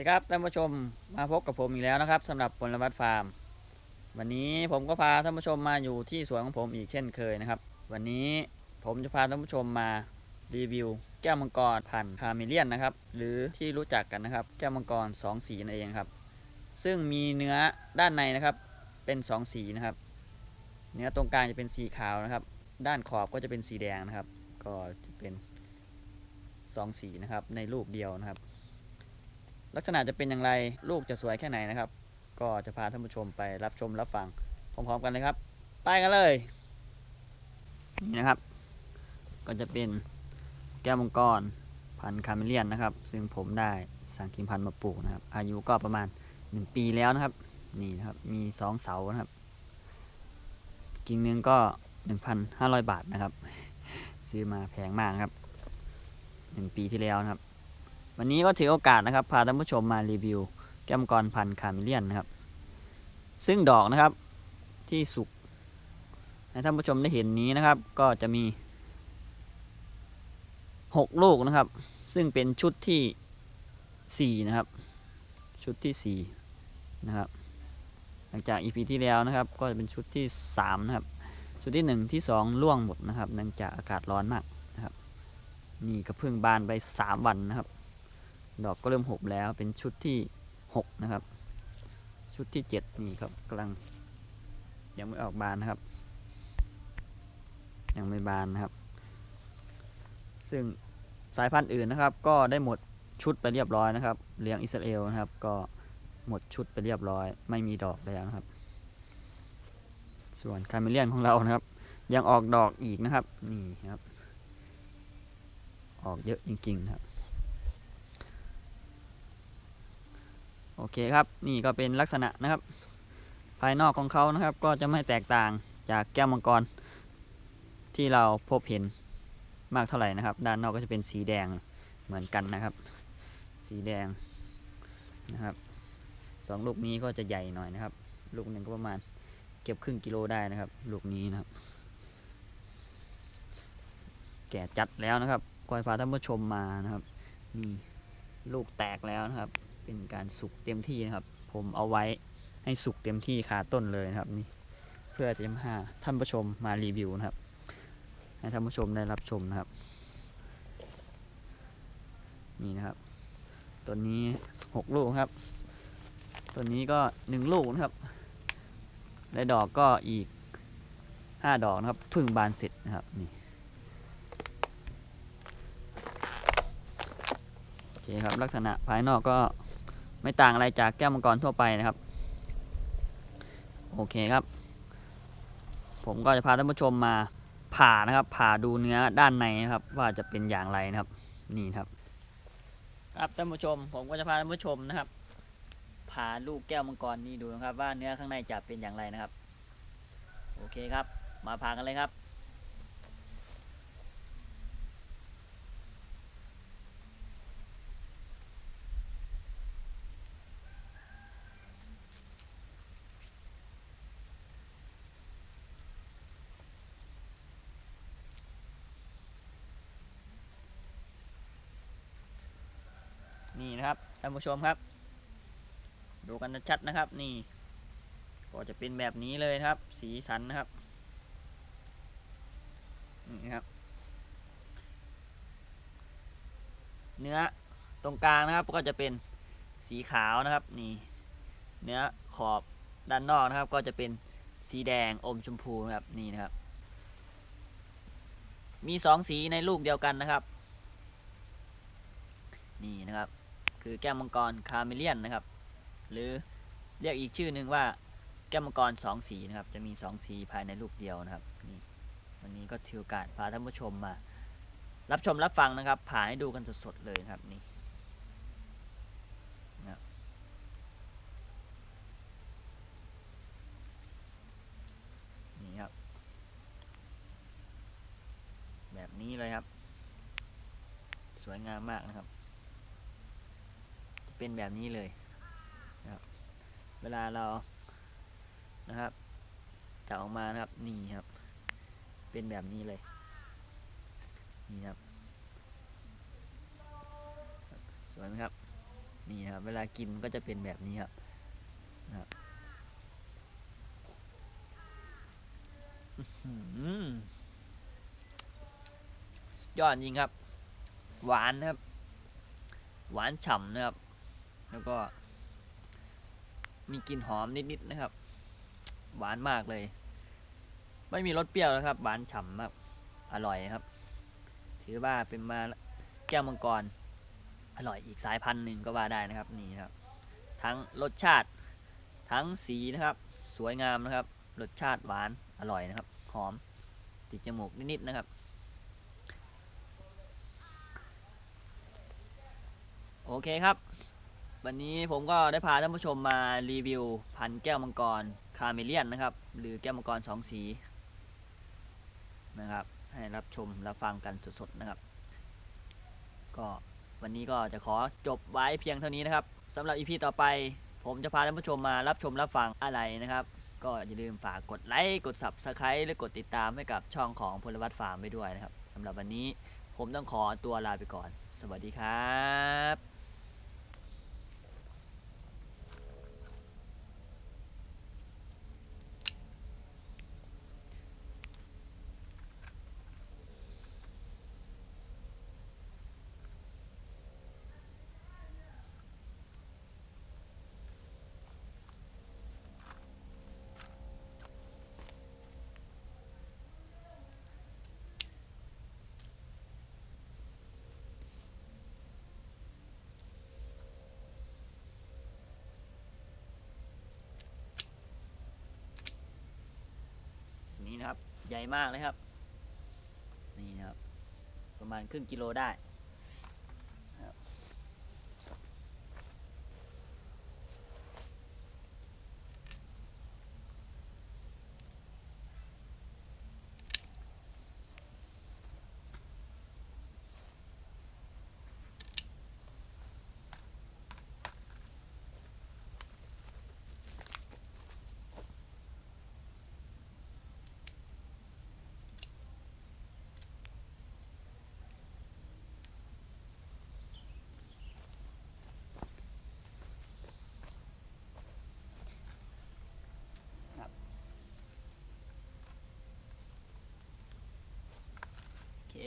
ดีครับท่านผู้ชมมาพบกับผมอีกแล้วนะครับสำหรับผลวัตฟาร์ม วันนี้ผมก็พาท่านผู้ชมมาอยู่ที่สวนของผมอีกเช่นเคยนะครับ วันนี้ผมจะพาท่านผู้ชมมารีวิว แก้วมังกรพันธุ์คาเมเลียนนะครับ หรือที่รู้จักกันนะครับ แก้วมังกรสองสีนั่นเองครับ ซึ่งมีเนื้อด้านในนะครับ เป็นสองสีนะครับ เนื้อตรงกลางจะเป็นสีขาวนะครับ ด้านขอบก็จะเป็นสีแดงนะครับ ก็จะเป็นสองสีนะครับในลูกเดียวนะครับ ลักษณะจะเป็นอย่างไรลูกจะสวยแค่ไหนนะครับ ก็จะพาท่านผู้ชมไปรับชมรับฟังพร้อมๆกันเลยครับ ไปกันเลย นี่นะครับ ก็จะเป็นแก้วมังกรพันคาเมเลียนนะครับ ซึ่งผมได้สั่งกิมพันธุ์มาปลูกนะครับ อายุก็ประมาณ 1 ปีแล้วนะครับ นี่นะครับ มี 2 เสานะครับ กิ่งหนึ่งก็ 1,500 บาทนะครับ ซื้อมาแพงมากครับ 1 ปีที่แล้วนะครับ วันนี้ก็ถือโอกาสนะครับ พาท่านผู้ชมมารีวิว แก้มกรพันธ์คาเมเลียนนะครับ ซึ่งดอกนะครับที่สุกให้ท่านผู้ชมได้เห็นนี้นะครับ ก็จะมี 6 ลูกนะครับ ซึ่งเป็นชุดที่ 4 นะครับ ชุดที่ 4 นะครับ หลังจาก EP ที่แล้วนะครับ ก็จะเป็นชุดที่ 3 นะครับ ชุดที่ 1 ที่ 2 ล่วงหมดนะครับเนื่องจากอากาศร้อนมากนะครับ นี่ก็เพิ่งบานไป 3 วันนะครับ ดอกก็เริ่มหบแล้วเป็นชุดที่ 6 นะครับ ชุดที่ 7 นี่ครับกำลังยังไม่ออกบานนะครับ ยังไม่บานนะครับ ซึ่งสายพันธุ์อื่นนะครับ ก็ได้หมดชุดไปเรียบร้อยนะครับเลี้ยงอิสราเอลนะครับ ก็หมดชุดไปเรียบร้อย ไม่มีดอกแล้วนะครับ ส่วนคาเมเลียนของเรานะครับ ยังออกดอกอีกนะครับนี่ครับ ออกเยอะจริงๆนะครับ โอเคครับ นี่ก็เป็นลักษณะนะครับ ภายนอกของเขานะครับ ก็จะไม่แตกต่างจากแก้วมังกร ที่เราพบเห็นมากเท่าไหร่นะครับ ด้านนอกก็จะเป็นสีแดงเหมือนกันนะครับ สีแดงนะครับสองลูกนี้ก็จะใหญ่หน่อยนะครับ ลูกหนึ่งก็ประมาณเก็บครึ่งกิโลได้นะครับ ลูกนี้นะครับ แก่จัดแล้วนะครับกอยพาท่านผู้ชมมานะครับนี่ลูกแตกแล้วนะครับ เป็นการสุกเต็มที่นะครับ ผมเอาไว้ให้สุกเต็มที่คาต้นเลยนะครับนี่เพื่อจะมาท่านผู้ชมมารีวิวนะครับ ให้ท่านผู้ชมได้รับชมนะครับ นี่นะครับต้นนี้หกลูกครับต้นนี้ก็หนึ่งลูกนะครับได้ดอกก็อีกห้าดอกนะครับพึ่งบานเสร็จนะครับนี่โอเคครับลักษณะภายนอกก็ ไม่ต่างอะไรจากแก้วมังกรทั่วไปนะครับ โอเคครับ ผมก็จะพาท่านผู้ชมมาผ่านะครับ ผ่าดูเนื้อด้านในนะครับ ว่าจะเป็นอย่างไรนะครับ นี่ครับ ครับท่านผู้ชม ผมก็จะพาท่านผู้ชมนะครับผ่าลูกแก้วมังกรนี้ดูนะครับ ว่าเนื้อข้างในจะเป็นอย่างไรนะครับ โอเคครับ มาผ่ากันเลยครับ นี่นะครับท่านผู้ชมครับ ดูกันชัดนะครับ นี่ ก็จะเป็นแบบนี้เลยครับ สีสันนะครับนี่ครับ เนื้อตรงกลางนะครับก็จะเป็นสีขาวนะครับ นี่ เนื้อขอบด้านนอกนะครับ ก็จะเป็นสีแดงอมชมพูนะครับนี่นะครับ มีสองสีในลูกเดียวกันนะครับ นี่นะครับ คือแก้วมังกรคาเมเลียนนะครับ หรือเรียกอีกชื่อหนึ่งว่าแก้วมังกรสองสีนะครับ จะมีสองสีภายในลูกเดียวนะครับนี่วันนี้ก็ถือโอกาสพาท่านผู้ชมมา รับชมรับฟังนะครับ ผ่าให้ดูกันสดๆเลยนะครับนี่นะนี่ครับ แบบนี้เลยครับ สวยงามมากนะครับ เป็นแบบนี้เลยนะครับเวลาเรานะครับจะออกมานะครับนี่ครับ เป็นแบบนี้เลยนี่ครับสวยไหมครับนี่ครับเวลากินก็จะเป็นแบบนี้ครับนะครับอื้อหือสุดยอดจริงครับ หวานนะครับ หวานฉ่ำนะครับ แล้วก็ มีกลิ่นหอมนิดๆนะครับ หวานมากเลย ไม่มีรสเปรี้ยวนะครับ หวานฉ่ำมากอร่อยครับ ถือว่าเป็นมาแก้วมังกร อร่อยอีกสายพันธุ์หนึ่งก็ว่าได้นะครับนี่ครับ ทั้งรสชาติทั้งสีนะครับ สวยงามนะครับ รสชาติหวานอร่อยนะครับ หอมติดจมูกนิดๆนะครับ โอเคครับ วันนี้ผมก็ได้พาท่านผู้ชมมารีวิว พันแก้วมังกรคาเมเลียนนะครับ หรือแก้วมังกรสองสีนะครับ ให้รับชมรับฟังกันสดๆนะครับ ก็วันนี้ก็จะขอจบไว้เพียงเท่านี้นะครับสำหรับอีพีต่อไป ผมจะพาท่านผู้ชมมารับชมรับฟังอะไรนะครับ ก็อย่าลืมฝากกดไลค์กด Subscribe และกดติดตามให้กับช่องของพลวัตฟาร์มไปด้วยนะครับสำหรับวันนี้ผมต้องขอตัวลาไปก่อน สวัสดีครับ นี่นะครับ ใหญ่มากเลยครับ นี่นะครับ ประมาณครึ่งกิโลได้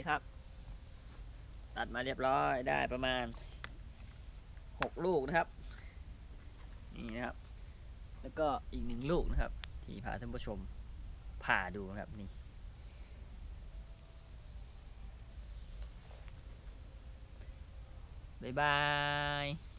โอเคครับ ตัดมาเรียบร้อยได้ประมาณหกลูกนะครับ นี่นะครับ แล้วก็อีกหนึ่งลูกนะครับ ที่พาท่านผู้ชมผ่าดูนะครับนี่บ๊ายบาย